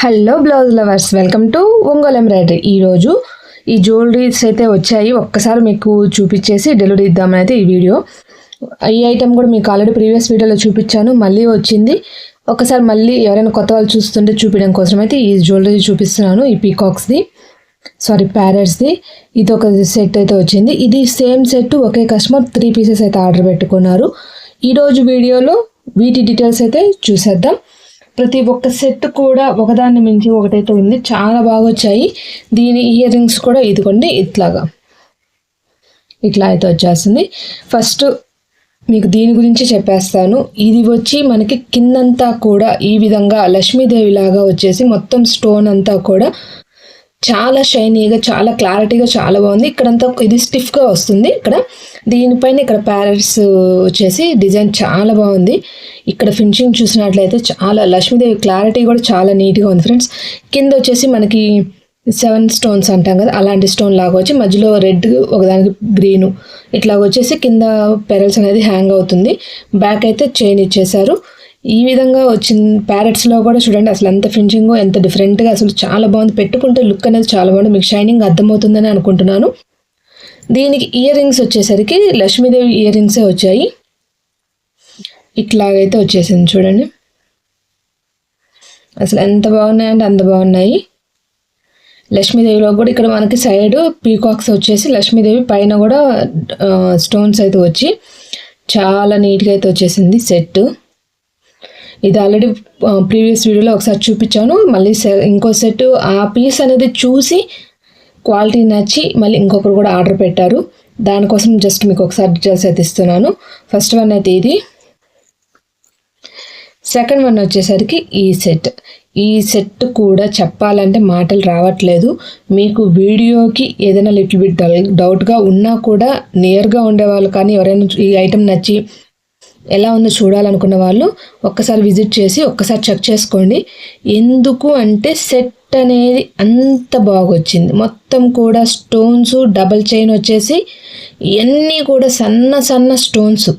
Hello blouse lovers welcome to Ongole embroidery ఈరోజు ఈ jewelleries అయితే వచ్చాయి. ఒక్కసారి మీకు చూపించేసి డెలివరీ ఇద్దామని అయితే ఈ వీడియో ఈ ఐటెం కూడా మీకు ఆల్రెడీ ప్రీవియస్ వీడియోలో చూపించాను. మళ్ళీ వచ్చింది. ఒకసారి మళ్ళీ ఎవరైనా కొత్త వాళ్ళు చూస్తుంటే చూపించడం కోసం అయితే ఈ జ్యువెలరీ చూపిస్తున్నాను. ఈ పీకాక్స్ది సారీ ప్యారెట్స్ది ఇది ఒక సెట్ అయితే వచ్చింది. ఇది సేమ్ సెట్ ఒకే కస్టమర్ త్రీ పీసెస్ అయితే ఆర్డర్ పెట్టుకున్నారు. ఈరోజు వీడియోలో వీటి డీటెయిల్స్ అయితే చూసేద్దాం. ప్రతి ఒక్క సెట్ కూడా ఒకదాన్ని మించి ఒకటైతే ఉంది. చాలా బాగా వచ్చాయి దీని ఇయర్ రింగ్స్ కూడా ఇదిగోండి ఇట్లాగా. ఇట్లా అయితే వచ్చేస్తుంది. ఫస్ట్ మీకు దీని గురించి చెప్పేస్తాను. ఇది వచ్చి మనకి కిందంతా కూడా ఈ విధంగా లక్ష్మీదేవి లాగా వచ్చేసి మొత్తం స్టోన్ అంతా కూడా చాలా షైనీగా చాలా క్లారిటీగా చాలా బాగుంది. ఇక్కడంతా ఇది స్టిఫ్గా వస్తుంది. ఇక్కడ దీనిపైన ఇక్కడ ప్యారెట్స్ వచ్చేసి డిజైన్ చాలా బాగుంది. ఇక్కడ ఫినిషింగ్ చూసినట్లయితే చాలా లక్ష్మీదేవి క్లారిటీ కూడా చాలా నీట్గా ఉంది ఫ్రెండ్స్. కింద వచ్చేసి మనకి సెవెన్ స్టోన్స్ అంటాం కదా అలాంటి స్టోన్ లాగా వచ్చి మధ్యలో రెడ్ ఒకదానికి గ్రీను ఇట్లా వచ్చేసి కింద పెరల్స్ అనేది హ్యాంగ్ అవుతుంది. బ్యాక్ అయితే చైన్ ఇచ్చేసారు ఈ విధంగా వచ్చిన ప్యారెట్స్లో కూడా చూడండి అసలు ఎంత ఫినిషింగ్ ఎంత డిఫరెంట్గా అసలు చాలా బాగుంది. పెట్టుకుంటే లుక్ అనేది చాలా బాగుంది. మీకు షైనింగ్ అర్థమవుతుందని అనుకుంటున్నాను. దీనికి ఇయర్ రింగ్స్ వచ్చేసరికి లక్ష్మీదేవి ఇయర్ రింగ్సే వచ్చాయి. ఇట్లాగైతే వచ్చేసింది చూడండి. అసలు ఎంత బాగున్నాయంటే అంత బాగున్నాయి. లక్ష్మీదేవిలో కూడా ఇక్కడ మనకి సైడ్ పీకాక్స్ వచ్చేసి లక్ష్మీదేవి పైన కూడా స్టోన్స్ అయితే వచ్చి చాలా నీట్గా అయితే వచ్చేసింది సెట్ ఇది ఆల్రెడీ ప్రీవియస్ వీడియోలో ఒకసారి చూపించాను. మళ్ళీ ఇంకో సెట్ ఆ పీస్ అనేది చూసి క్వాలిటీ నచ్చి మళ్ళీ ఇంకొకరు కూడా ఆర్డర్ పెట్టారు. దానికోసం జస్ట్ మీకు ఒకసారి డీటెయిల్స్ అయితే ఇస్తున్నాను. ఫస్ట్ వన్ అయితే ఇది. సెకండ్ వన్ వచ్చేసరికి ఈ సెట్ ఈ సెట్ కూడా చెప్పాలంటే మాటలు రావట్లేదు. మీకు వీడియోకి ఏదైనా లిటిల్ బిట్ డౌట్గా ఉన్నా కూడా నియర్గా ఉండేవాళ్ళు కానీ ఎవరైనా ఈ ఐటెం నచ్చి ఎలా ఉందో చూడాలనుకున్న వాళ్ళు ఒక్కసారి విజిట్ చేసి ఒక్కసారి చెక్ చేసుకోండి. ఎందుకు అంటే సెట్ అనేది అంత బాగొచ్చింది. మొత్తం కూడా స్టోన్స్ డబల్ చైన్ వచ్చేసి ఇవన్నీ కూడా సన్న సన్న స్టోన్స్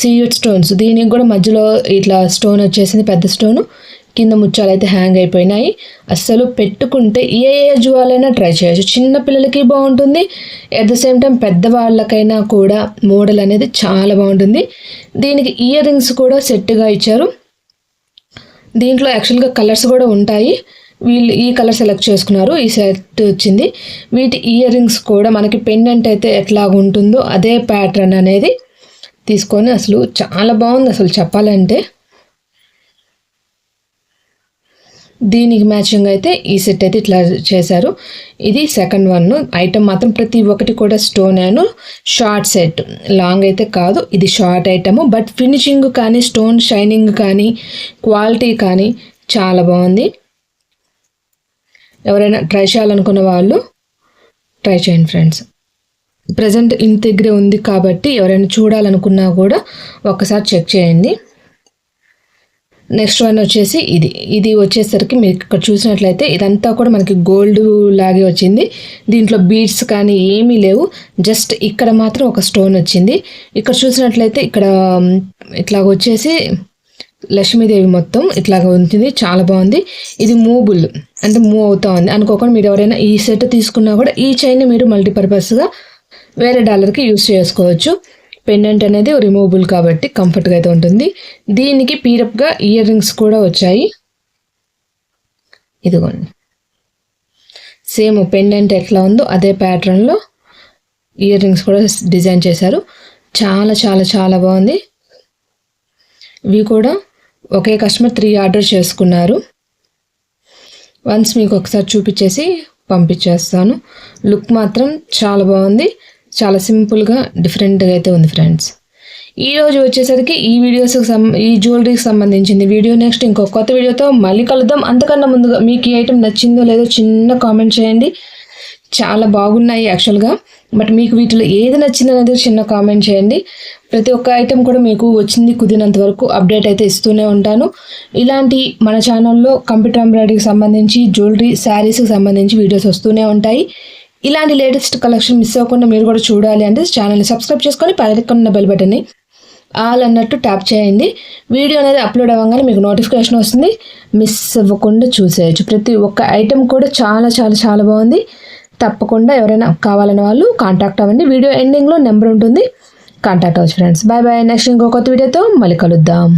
సీడ్ స్టోన్స్. దీనికి కూడా మధ్యలో ఇట్లా స్టోన్ వచ్చేసింది పెద్ద స్టోను. కింద ముచ్చాలు అయితే హ్యాంగ్ అయిపోయినాయి. అస్సలు పెట్టుకుంటే ఏ ఏజ్ వాళ్ళైనా ట్రై చేయొచ్చు. చిన్న పిల్లలకి బాగుంటుంది. అట్ ద సేమ్ టైం పెద్దవాళ్ళకైనా కూడా మోడల్ అనేది చాలా బాగుంటుంది. దీనికి ఇయర్ రింగ్స్ కూడా సెట్గా ఇచ్చారు. దీంట్లో యాక్చువల్గా కలర్స్ కూడా ఉంటాయి. వీళ్ళు ఈ కలర్ సెలెక్ట్ చేసుకున్నారు. ఈ సెట్ వచ్చింది. వీటి ఇయర్ రింగ్స్ కూడా మనకి పెండెంట్ అయితే ఎట్లా ఉంటుందో అదే ప్యాటర్న్ అనేది తీసుకొని అసలు చాలా బాగుంది. అసలు చెప్పాలంటే దీనికి మ్యాచింగ్ అయితే ఈ సెట్ అయితే ఇట్లా చేశారు. ఇది సెకండ్ వన్. ఐటమ్ మాత్రం ప్రతి ఒక్కటి కూడా స్టోన్ అను షార్ట్ సెట్. లాంగ్ అయితే కాదు ఇది షార్ట్ ఐటమ్. బట్ ఫినిషింగ్ కానీ స్టోన్ షైనింగ్ కానీ క్వాలిటీ కానీ చాలా బాగుంది. ఎవరైనా ట్రై చేయాలనుకున్న వాళ్ళు ట్రై చేయండి ఫ్రెండ్స్. ప్రజెంట్ ఇంటి దగ్గరే ఉంది కాబట్టి ఎవరైనా చూడాలనుకున్నా కూడా ఒక్కసారి చెక్ చేయండి. నెక్స్ట్ వన్ వచ్చేసి ఇది ఇది వచ్చేసరికి మీరు ఇక్కడ చూసినట్లయితే ఇదంతా కూడా మనకి గోల్డ్ లాగే వచ్చింది. దీంట్లో బీడ్స్ కానీ ఏమీ లేవు. జస్ట్ ఇక్కడ మాత్రం ఒక స్టోన్ వచ్చింది. ఇక్కడ చూసినట్లయితే ఇక్కడ ఇట్లా వచ్చేసి లక్ష్మీదేవి మొత్తం ఇట్లాగ ఉంటుంది. చాలా బాగుంది. ఇది మూబుల్ అంటే మూవ్ అవుతా ఉంది. అనుకోకుండా మీరు ఎవరైనా ఈ సెట్ తీసుకున్నా కూడా ఈ చైన్ మీరు మల్టీపర్పస్గా వేరే డాలర్కి యూస్ చేసుకోవచ్చు. పెండెంట్ అనేది రిమూవబుల్ కాబట్టి కంఫర్ట్గా అయితే ఉంటుంది. దీనికి పీరప్గా ఇయర్ రింగ్స్ కూడా వచ్చాయి. ఇదిగోండి. సేమ్ పెండెంట్ ఎట్లా ఉందో అదే ప్యాటర్న్లో ఇయర్ రింగ్స్ కూడా డిజైన్ చేశారు. చాలా చాలా చాలా బాగుంది. ఇవి కూడా ఒకే కస్టమర్ త్రీ ఆర్డర్ చేసుకున్నారు. వన్స్ మీకు ఒకసారి చూపించేసి పంపించేస్తాను. లుక్ మాత్రం చాలా బాగుంది. చాలా సింపుల్గా డిఫరెంట్గా అయితే ఉంది ఫ్రెండ్స్. ఈ రోజు వచ్చేసరికి ఈ వీడియోస్కి సం ఈ జ్యువెలరీకి సంబంధించింది వీడియో నెక్స్ట్ ఇంకో కొత్త వీడియోతో మళ్ళీ కలుద్దాం. అంతకన్నా ముందుగా మీకు ఈ ఐటమ్ నచ్చిందో లేదో చిన్న కామెంట్ చేయండి. చాలా బాగున్నాయి యాక్చువల్గా. బట్ మీకు వీటిలో ఏది నచ్చింది అనేది చిన్న కామెంట్ చేయండి. ప్రతి ఒక్క ఐటెం కూడా మీకు వచ్చింది కుదిరినంత వరకు అప్డేట్ అయితే ఇస్తూనే ఉంటాను. ఇలాంటి మన ఛానల్లో కంప్యూటర్ ఎంబ్రాయిడరీకి సంబంధించి జ్యువెలరీ శారీస్కి సంబంధించి వీడియోస్ వస్తూనే ఉంటాయి. ఇలాంటి లేటెస్ట్ కలెక్షన్ మిస్ అవ్వకుండా మీరు కూడా చూడాలి అంటే ఛానల్ని సబ్స్క్రైబ్ చేసుకొని పక్కన బెల్ బటన్ని ఆల్ అన్నట్టు ట్యాప్ చేయండి. వీడియో అనేది అప్లోడ్ అవ్వగానే మీకు నోటిఫికేషన్ వస్తుంది. మిస్ అవ్వకుండా చూసేయచ్చు. ప్రతి ఒక్క ఐటెం కూడా చాలా చాలా చాలా బాగుంది. తప్పకుండా ఎవరైనా కావాలని వాళ్ళు కాంటాక్ట్ అవ్వండి. వీడియో ఎండింగ్లో నెంబర్ ఉంటుంది. కాంటాక్ట్ అవ్వచ్చు ఫ్రెండ్స్ బాయ్ బాయ్ నెక్స్ట్ ఇంకో కొత్త వీడియోతో మళ్ళీ కలుద్దాం.